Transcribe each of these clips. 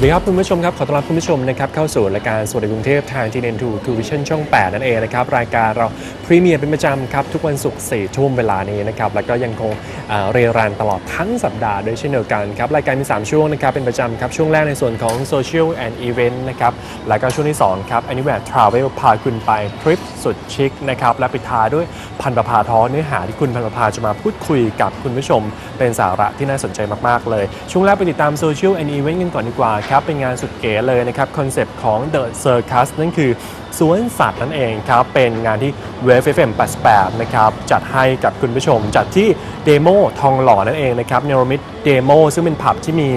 วัสดีครับคุณผู้ชมครับ ขอต้อนรับคุณผู้ชมนะครับเข้าสู่รายการสวัสดีกรุงเทพทาง TN2 True Vision ช่อง 8 นั่นเองนะครับ รายการเราพรีเมียร์เป็นประจำครับ ทุกวันศุกร์4ทุ่มเวลานี้นะครับ แล้วก็ยังคงเอ่อเรียรันตลอดทั้งสัปดาห์ด้วยเช่นเดียวกันครับ รายการมี 3 ช่วงนะครับ เป็นประจำครับ ช่วงแรกในส่วนของ Social and Event นะครับ แล้วก็ช่วงที่ 2 ครับ Anywhere Travel พาคุณไปทริปสุดชิคนะครับและปิดท้ายด้วยพันประภาท้อเนื้อหาที่คุณพันประภาจะมาพูดคุยกับคุณผู้ชม เป็นสาระที่น่าสนใจมากๆเลย ช่วงแรกไปติดตาม Social and Event กันก่อนดีกว่าครับ เป็นงานสุดเก๋เลยนะครับคอนเซปต์ของ The Circus นั่นคือสวนสัตว์นั่นเองครับ เป็นงานที่ w f FM 88นะครับ จัดให้กับคุณผู้ชม จัดที่เดโมทองหล่อนั่นเองนะครับเนรมิตเดโมซึ่งเป็นผับที่มี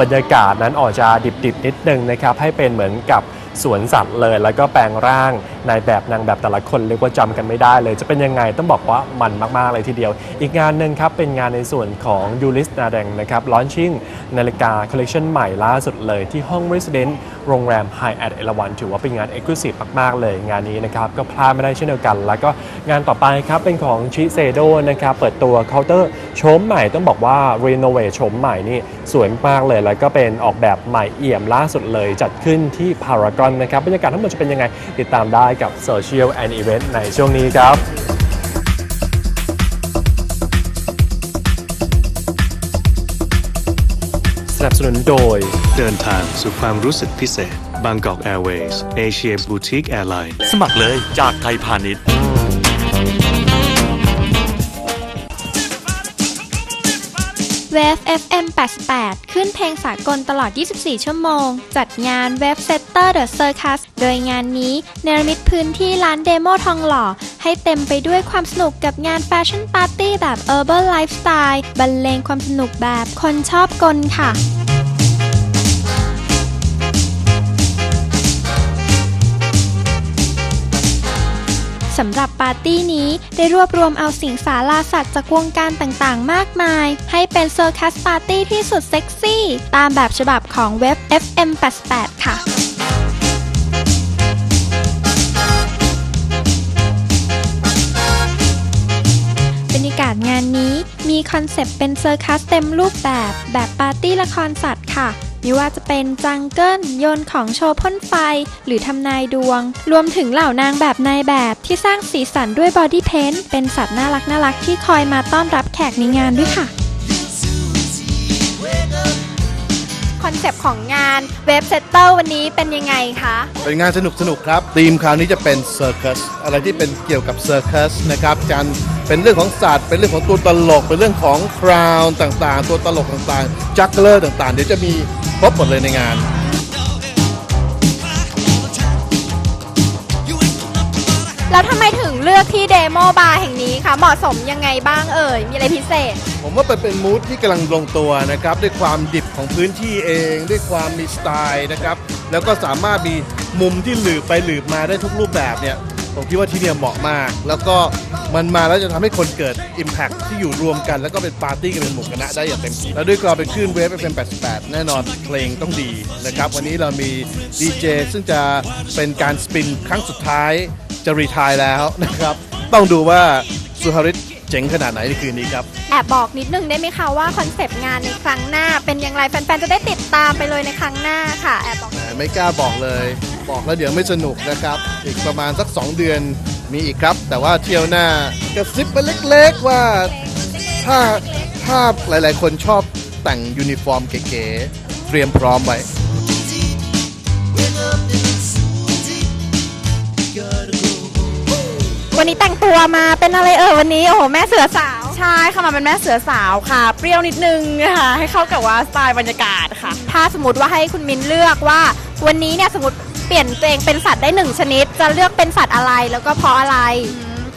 บรรยากาศนั้นออกจะดิบๆนิดนึงนะครับ ให้เป็นเหมือนกับสวนสัตว์เลย แล้วก็แปลงร่าง ในแบบนางแบบแต่ละคนเรียกว่าจำกันไม่ได้เลย จะเป็นยังไงต้องบอกว่ามันมาก ๆ เลยทีเดียว อีกงานหนึ่งครับ เป็นงานในส่วนของยูริสนาแดงนะครับลอนชิ่งนาฬิกาคอลเลคชันใหม่ล่าสุดเลยที่ห้อง Resident โรงแรม High at เอราวันถือว่าเป็นงานเอกลูซีฟมาก ๆ เลยงานนี้นะครับ ก็พลาดไม่ได้เช่นเดียวกัน แล้วก็งานต่อไปครับ เป็นของชิเซโดนะครับเปิดตัวเคาน์เตอร์โฉมใหม่ต้องบอกว่ารีโนเวทโฉมใหม่นี่สวยมากเลย แล้วก็เป็นออกแบบใหม่เอี่ยมล่าสุดเลย จัดขึ้นที่พารากอนนะครับบรรยากาศทั้งหมดจะเป็นยังไงติดตามได้กับ Social and Event ในช่วงนี้ครับสนับสนุนโดย เดินทางสู่ความรู้สึกพิเศษ Bangkok Airways Asia Boutique Airline สมัครเลยจากไทยพาณิชย์ เวฟ FM 88 ขึ้นเพลงสากลตลอด 24 ชั่วโมง จัดงาน w e b Setter The Circus โดยงานนี้เนรมิตพื้นที่ร้านเดโมทองหล่อ ให้เต็มไปด้วยความสนุกกับงานแฟชั่นปาร์ตี้แบบ Urban Lifestyle บรรเลงความสนุกแบบคนชอบกลค่ะำหรับปาร์ตี้นี้ได้รวบรวมเอาสิ่งสาราสัตว์จากวงการต่างๆ มากมาย ให้เป็นเซอร์คัสปาร์ตี้ที่สุดเซ็กซี่ ตามแบบฉบับของเว็บ FM 88 ค่ะบรรยากาศงานนี้มีคอนเซปต์เป็นเซอร์คัสเต็มรูปแบบ แบบปาร์ตี้ละครสัตว์ค่ะ ไม่ว่าจะเป็นจังเกิลโยนของโชว์พ่นไฟ หรือทำนายดวง รวมถึงเหล่านางแบบนายแบบที่สร้างสีสันด้วยบอดี้เพนต์เป็นสัตว์น่ารักน่ารักที่คอยมาต้อนรับแขกในงานด้วยค่ะคอนเซปต์ของงานเว็บเซตเตอร์วันนี้เป็นยังไงคะ เป็นงานสนุกสนุกๆครับธีมคราวนี้จะเป็นเซอร์คัสอะไรที่เป็นเกี่ยวกับเซอร์คัสนะครับการ เป็นเรื่องของสัตว์เป็นเรื่องของตัวตลก เป็นเรื่องของคราวต่างๆ ตัวตลกต่างๆ จักเลอร์ต่างๆ เดี๋ยวจะมีครบหมดเลยในงาน แล้วทำไมถึงเลือกที่เดโมบาร์แห่งนี้คะเหมาะสมยังไงบ้างเอ่ย มีอะไรพิเศษ ผมว่าเป็นเป็นมูทที่กำลังลงตัวนะครับ ด้วยความดิบของพื้นที่เอง ด้วยความมีสไตล์นะครับ แล้วก็สามารถมีมุมที่หลืบไปหลืบมาได้ทุกรูปแบบเนี่ย ผมคิดว่าที่เนี่ยเหมาะมาก แล้วก็มันมาแล้วจะทำให้คนเกิด Impact ที่อยู่รวมกัน แล้วก็เป็นปาร์ตี้กันเป็นหมู่คณะได้อย่างเต็มที่แล้วด้วยกราวเป็นคลื่นเวฟ FM 88 แน่นอนเพลงต้องดีนะครับ วันนี้เรามีดีเจซึ่งจะเป็นการสปินครั้งสุดท้ายจะรีทายแล้วนะครับ ต้องดูว่าสุฮาริตเจ๋งขนาดไหนในคืนนี้ครับ แอบบอกนิดนึงได้ไหมคะว่าคอนเซปต์งานในครั้งหน้า เป็นอย่างไรแฟนๆจะได้ติดตามไปเลยในครั้งหน้าค่ะแอบบอกไม่กล้าบอกเลย บอกแล้วเดี๋ยวไม่สนุกนะครับ อีกประมาณสัก 2 เดือนมีอีกครับ แต่ว่าเที่ยวหน้ากระซิบไปเล็กๆว่า ถ้าถ้าหลายๆ คนชอบแต่งยูนิฟอร์มเก๋ๆเตรียมพร้อมไว้วันนี้แต่งตัวมาเป็นอะไรเอ่ยวันนี้โอ้โหแม่เสือสาว ใช่ค่ะมาเป็นแม่เสือสาวค่ะ เปรี้ยวนิดนึงนะคะให้เข้ากับว่าสไตล์บรรยากาศค่ะ ถ้าสมมติว่าให้คุณมินเลือกว่า วันนี้เนี่ยสมมติ เปลี่ยนตัวเองเป็นสัตว์ได้หนึ่งชนิด จะเลือกเป็นสัตว์อะไรแล้วก็เพราะอะไร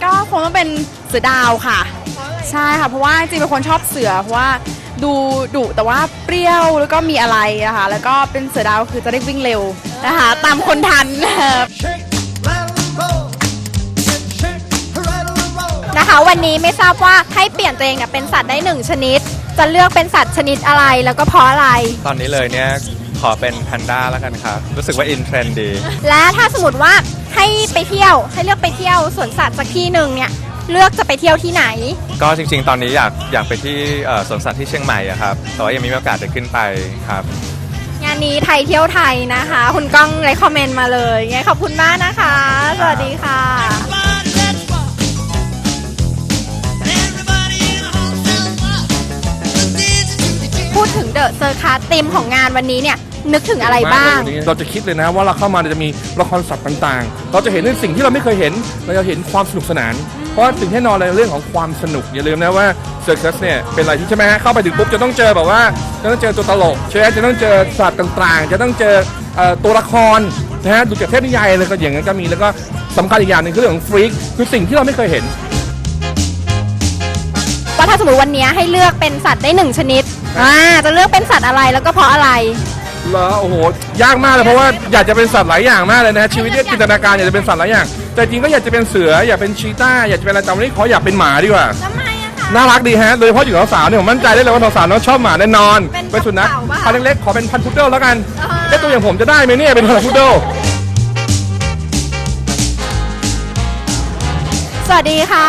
ก็คงต้องเป็นเสือดาวค่ะ ใช่ค่ะ เพราะว่าจริงๆเป็นคนชอบเสือเพราะว่าดูดุแต่ว่าเปรี้ยวแล้วก็มีอะไรนะคะแล้วก็เป็นเสือดาวคือจะได้วิ่งเร็วนะคะ ตามคนทัน นะคะ วันนี้ไม่ทราบว่าให้เปลี่ยนตัวเองเนี่ยเป็นสัตว์ได้หนึ่งชนิด จะเลือกเป็นสัตว์ชนิดอะไรแล้วก็เพราะอะไร ตอนนี้เลยเนี่ยข อเป็นแพนด้าแล้วกันครับ รู้สึกว่าอินเทรนด์ดี และถ้าสมมติว่าให้ไปเที่ยว ให้เลือกไปเที่ยวสวนสัตว์สักที่หนึ่งเนี่ย เลือกจะไปเที่ยวที่ไหน ก็จริง ๆ ตอนนี้อยากอยากไปที่เอ่อสวนสัตว์ที่เชียงใหม่อะครับแต่ว่ายังไม่มีโอกาสได้ขึ้นไปครับ งานนี้ไทยเที่ยวไทยนะคะ คุณก้องเลยคอมเมนต์มาเลยไงขอบคุณมากนะคะ สวัสดีค่ะพูดถึงเดอะเซอร์คัสธีมของงานวันนี้เนี่ย นึกถึงอะไรบ้างมกเลยวันนี้เราจะคิดเลยนะว่าเราเข้ามาเนี่ยจะมีละครสัตว์ต่างๆ เราจะเห็นในสิ่งที่เราไม่เคยเห็น เราจะเห็นความสนุกสนาน เพราะว่าสิ่งที่แน่นอนเลยเรื่องของความสนุกอย่าลืมนะว่าเซอร์คัสเนี่ยเป็นอะไรที่ใช่ไหมฮะเข้าไปถึงปุ๊บจะต้องเจอแบบว่าจะต้องเจอตัวตลกใช่ไหมจะต้องเจอสัตว์ต่างๆ จะต้องเจอเอ่อตัวละครนะฮะดูจากเทพนิยายเลยก็อย่างนั้นก็มีแล้วก็สำคัญอีกอย่างหนึ่งคือเรื่องของฟรีกคือสิ่งที่เราไม่เคยเห็นว่าถ้าสมมติวันนี้ให้เลือกเป็นสัตว์ได้หนึ่งชนิดอ่าจะเลือกเป็นสัตว์อะไรแล้วก็เพราะอะไร เหรอโอ้โหยากมากเลยเพราะว่าอยากจะเป็นสัตว์หลายอย่างมากเลยนะฮะชีวิตเนี่ยจินตนาการอยากจะเป็นสัตว์หลายอย่าง แต่จริงก็อยากจะเป็นเสืออยากเป็นชีต้าอยากจะเป็นอะไรแต่วันนี้ขออยากเป็นหมาดีกว่าทำไมอะคะ น่ารักดีฮะโดยเฉพาะอยู่กับสาวๆเนี่ยผมมั่นใจได้เลยว่าสาวๆน้องชอบหมาแน่นอนเป็นเป็นสุนัขเต่าปะ พันธุ์เล็กๆขอเป็นพันธุ์พุดเดิ้ลแล้วกันอ่าเอ้ตัวอย่างผมจะได้ไหมเนี่ยเป็นพันธุ์พุดเดิ้ลสวัสดีค่ะ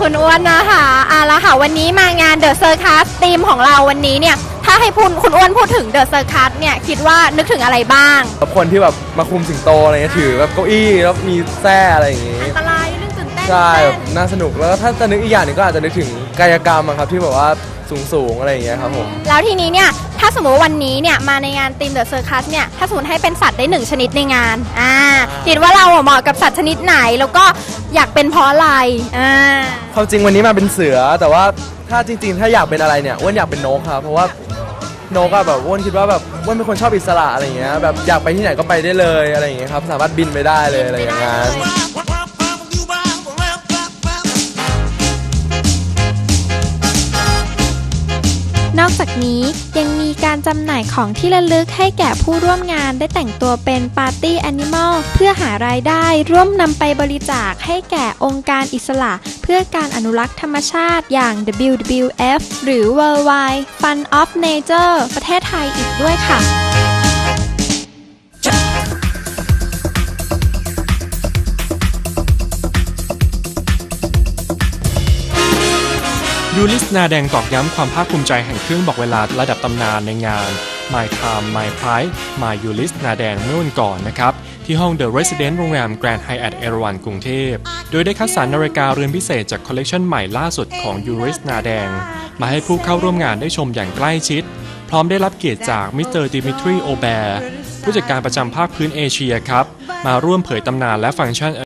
คุณอ้วนนะคะอ่าละค่ะวันนี้มางานเดอะเซอร์คัสธีมของเราวันนี้เนี่ย ถ้าให้พูดคุณอ้วนพูดถึงเดอะเซอร์คัสเนี่ยคิดว่านึกถึงอะไรบ้างคนที่แบบมาคุมสิงโตอะไรเงี้ยถือแบบเก้าอี้แล้วมีแส้อะไรอย่างงี้ อันตรายเรื่องตื่นเต้นใช่แบบตื่นเต้นน่าสนุกแล้วก็ถ้าจะนึกอีกอย่างหนึงก็อาจจะนึกถึงกายกรรมอะครับที่แบบว่าสูงสูงๆอะไรอย่างเงี้ยครับผมแล้วทีนี้เนี่ยถ้าสมมติว่าวันนี้เนี่ยมาในงานธีมเดอะเซอร์คัสเนี่ยถ้าสมมติให้เป็นสัตว์ได้หนึ่งชนิดในงานอ่าคิดว่าเราอะเหมาะกับสัตว์ชนิดไหนแล้วก็อยากเป็นเพราะอะไรอ่า ความจริงวันนี้มาเป็นเสือแต่ว่าถ้าจริง ๆ ถ้าอยากเป็นอะไรเนี่ยอ้วนอยากเป็นนกครับเพราะว่า นกอะแบบอ้วนคิดว่าแบบอ้วนเป็นคนชอบอิสระอะไรอย่างเงี้ยแบบอยากไปที่ไหนก็ไปได้เลยอะไรอย่างเงี้ยครับสามารถบินไปได้เลยอะไรอย่างเงี้ยนอกจากนี้ยังมีการจำหน่ายของที่ระลึกให้แก่ผู้ร่วมงานได้แต่งตัวเป็นปาร์ตี้แอนิมอลเพื่อหารายได้ร่วมนำไปบริจาคให้แก่องค์การอิสระ เพื่อการอนุรักษ์ธรรมชาติอย่าง WWF หรือ Worldwide Fund of Nature ประเทศไทยอีกด้วยค่ะยูริสนาแดงตอกย้ำความภาคภูมิใจแห่งเครื่องบอกเวลาระดับตำนานในงาน My Time My Price My ยูริสนาแดงเมื่อวันก่อนนะครับ ที่ห้อง The Resident โรงแรม Grand Hyatt เอราวันกรุงเทพ โดยได้คัดสรรนาฬิกาเรือนพิเศษจากคอลเลกชันใหม่ล่าสุดของยูริสนาแดง มาให้ผู้เข้าร่วมงานได้ชมอย่างใกล้ชิด พร้อมได้รับเกียรติจากมิสเตอร์ดิมิทรีโอแบร์ผู้จัดการประจำภาคพื้นเอเชียครับ มาร่วมเผยตำนานและฟังก์ชัน